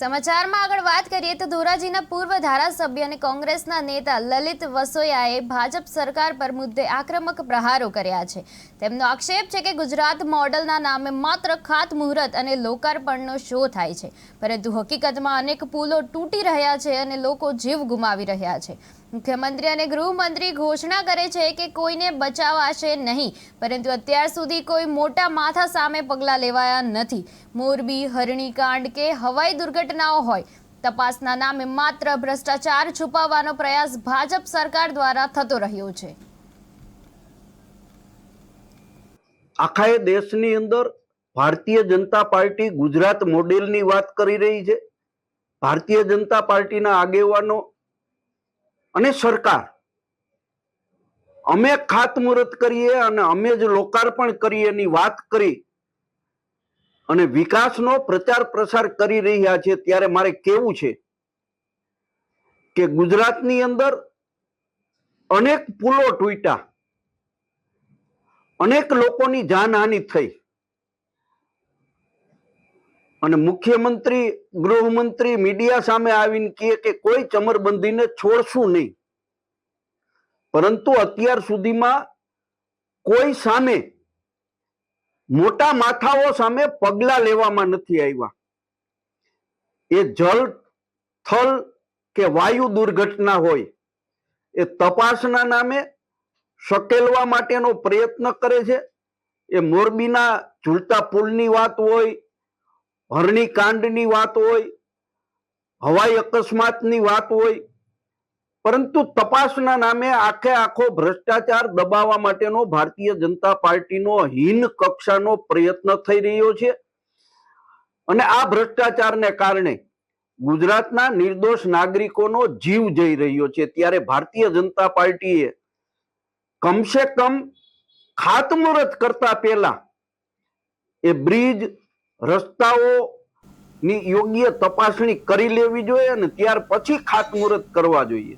સમાચારમાં આગળ વાત કરીએ તો ધોરાજીના પૂર્વ ધારાસભ્ય અને કોંગ્રેસના નેતા લલિત વસોયાએ ભાજપ સરકાર પર મુદ્દે આક્રમક પ્રહારો કર્યા છે. તેમનો આક્ષેપ છે કે ગુજરાત મોડલના નામે માત્ર ખાતમુહૂર્ત અને લોકાર્પણનો શો થાય છે. પરંતુ હકીકતમાં અનેક પુલો તૂટી રહ્યા છે અને લોકો જીવ ગુમાવી રહ્યા છે. મુખ્યમંત્રી અને ગૃહમંત્રી ઘોષણા કરે છે કે કોઈને બચાવાશે નહીં, પરંતુ અત્યાર સુધી કોઈ મોટા માથા સામે પગલાં લેવાયા નથી. મોરબી, હરણીકાંડ કે હવાઈ દુર્ઘટનાઓ હોય, તપાસના નામે માત્ર ભ્રષ્ટાચાર છુપાવવાનો પ્રયાસ ભાજપ સરકાર દ્વારા થતો રહ્યો છે. આખા દેશની અંદર ભારતીય જનતા પાર્ટી ગુજરાત મોડેલની વાત કરી રહી છે. ભારતીય જનતા પાર્ટીના આગેવાનો અને સરકાર. અમે ખાતમુહૂર્ત કરીએ અને અમે જ લોકાર્પણ કરીએ એની વાત કરી. અને વિકાસનો પ્રચાર પ્રસાર કરી રહ્યા છે ત્યારે મારે કેવું છે કે ગુજરાતની અંદર અનેક પુલો તૂટ્યા. અનેક લોકોની જાનહાનિ થઈ. અને મુખ્યમંત્રી, ગૃહમંત્રી, મીડિયા સામે આવીને કહે કે કોઈ ચમરબંધીને છોડશું નહીં. પરંતુ અત્યાર સુધીમાં કોઈ સામે મોટા માથાઓ સામે પગલા લેવામાં નથી આવ્યા. એ જળ થલ કે વાયુ દુર્ઘટના હોય, એ તપાસના નામે શકેલવા માટેનો પ્રયત્ન કરે છે. એ મોરબીના ઝૂલતા પુલની વાત હોય હરણી કાંડની વાત હોય, હવાઈ અકસ્માતની વાત હોય, પરંતુ તપાસના નામે આખે આખો ભ્રષ્ટાચાર દબાવવા માટેનો ભારતીય જનતા પાર્ટીનો હીન કક્ષાનો પ્રયત્ન થઈ રહ્યો છે. અને આ ભ્રષ્ટાચારને કારણે ગુજરાતના નિર્દોષ નાગરિકોનો જીવ જઈ રહ્યો છે. ત્યારે ભારતીય જનતા પાર્ટીએ કમસે કમ ખાતમુહૂર્ત કરતા પહેલા એ બ્રિજ રસ્તાઓ ની યોગ્ય તપાસણી કરી લેવી જોઈએ અને ત્યાર પછી ખાતમુહૂર્ત કરવા જોઈએ.